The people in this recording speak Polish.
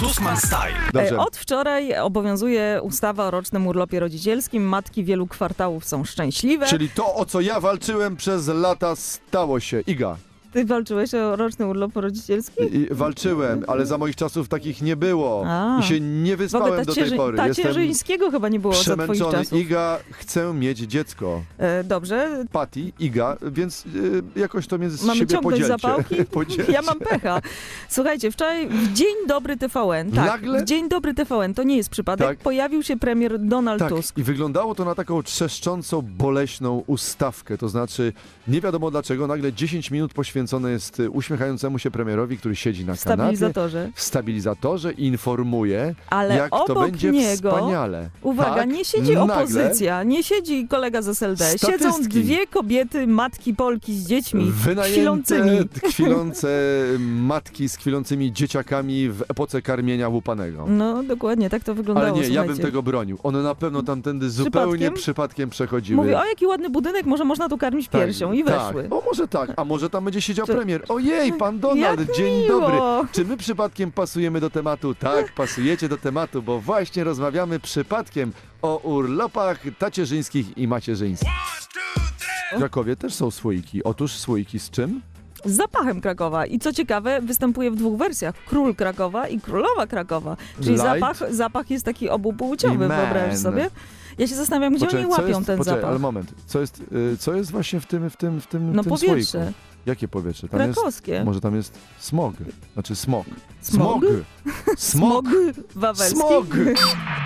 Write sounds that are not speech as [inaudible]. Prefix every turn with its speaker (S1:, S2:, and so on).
S1: Tusman Style.
S2: Dobrze.
S3: E, Od wczoraj obowiązuje ustawa o rocznym urlopie rodzicielskim. Matki wielu kwartałów są szczęśliwe.
S2: Czyli to, o co ja walczyłem przez lata, stało się. Iga.
S3: Ty walczyłeś o roczny urlop rodzicielski?
S2: I, walczyłem, ale za moich czasów takich nie było.
S3: A.
S2: I się nie wyspałem do tej pory.
S3: Tacierzyńskiego chyba nie było za twoich czasów.
S2: Iga, chcę mieć dziecko.
S3: E, dobrze,
S2: Patty, Iga, więc y, jakoś to między
S3: mamy
S2: siebie podzielcie.
S3: zapałki? [laughs]
S2: Podzielcie.
S3: Ja mam pecha. Słuchajcie, wczoraj w Dzień Dobry TVN, tak,
S2: Nagle?
S3: w Dzień Dobry TVN, to nie jest przypadek,
S2: Tak.
S3: pojawił się premier Donald
S2: Tak,
S3: Tusk.
S2: i wyglądało to na taką trzeszczącą, boleśną ustawkę. To znaczy, nie wiadomo dlaczego, nagle 10 minut poświęcone jest y, uśmiechającemu się premierowi, który siedzi na
S3: W
S2: kanapie,
S3: stabilizatorze.
S2: w stabilizatorze i informuje,
S3: Ale
S2: jak to będzie
S3: niego,
S2: wspaniale.
S3: uwaga,
S2: tak?
S3: nie siedzi
S2: Nagle
S3: opozycja, nie siedzi kolega z SLD, siedzą dwie kobiety, matki Polki z dziećmi,
S2: Wynajęte,
S3: kwilącymi. [laughs]
S2: kwilące matki z kwilącymi dzieciakami w epoce karmienia łupanego.
S3: No, dokładnie, tak to wyglądało,
S2: Ale nie, ja bym
S3: słuchajcie.
S2: tego bronił. One na pewno tamtędy zupełnie
S3: Przypadkiem?
S2: przypadkiem przechodziły.
S3: Mówi, o jaki ładny budynek, może można tu karmić
S2: Tak,
S3: piersią i weszły.
S2: Tak. O, może tak. A może tam będzie siedział
S3: Czy-
S2: premier. Ojej, pan Donald,
S3: Jak
S2: dzień
S3: miło.
S2: dobry. Czy my przypadkiem pasujemy do tematu? Tak, pasujecie do tematu, bo właśnie rozmawiamy przypadkiem o urlopach tacierzyńskich i macierzyńskich. W Krakowie też są słoiki. Otóż słoiki z czym?
S3: Z zapachem Krakowa. I co ciekawe, występuje w dwóch wersjach. Król Krakowa i Królowa Krakowa. Czyli
S2: Light
S3: zapach, zapach jest taki obupłciowy, wyobraź sobie. Ja się zastanawiam, gdzie
S2: Poczekaj,
S3: oni łapią
S2: jest,
S3: ten
S2: poczekaj,
S3: zapach.
S2: ale moment. Co jest, y, co jest właśnie w tym, w tym, w tym,
S3: No
S2: tym
S3: powietrze.
S2: słoiku? Jakie powietrze? Tam jest,
S3: Krakowskie.
S2: może tam jest smog. Znaczy smog.
S3: Smog?
S2: Smog. [laughs] Smog.
S3: Smog wawelski.
S2: Smog. [laughs]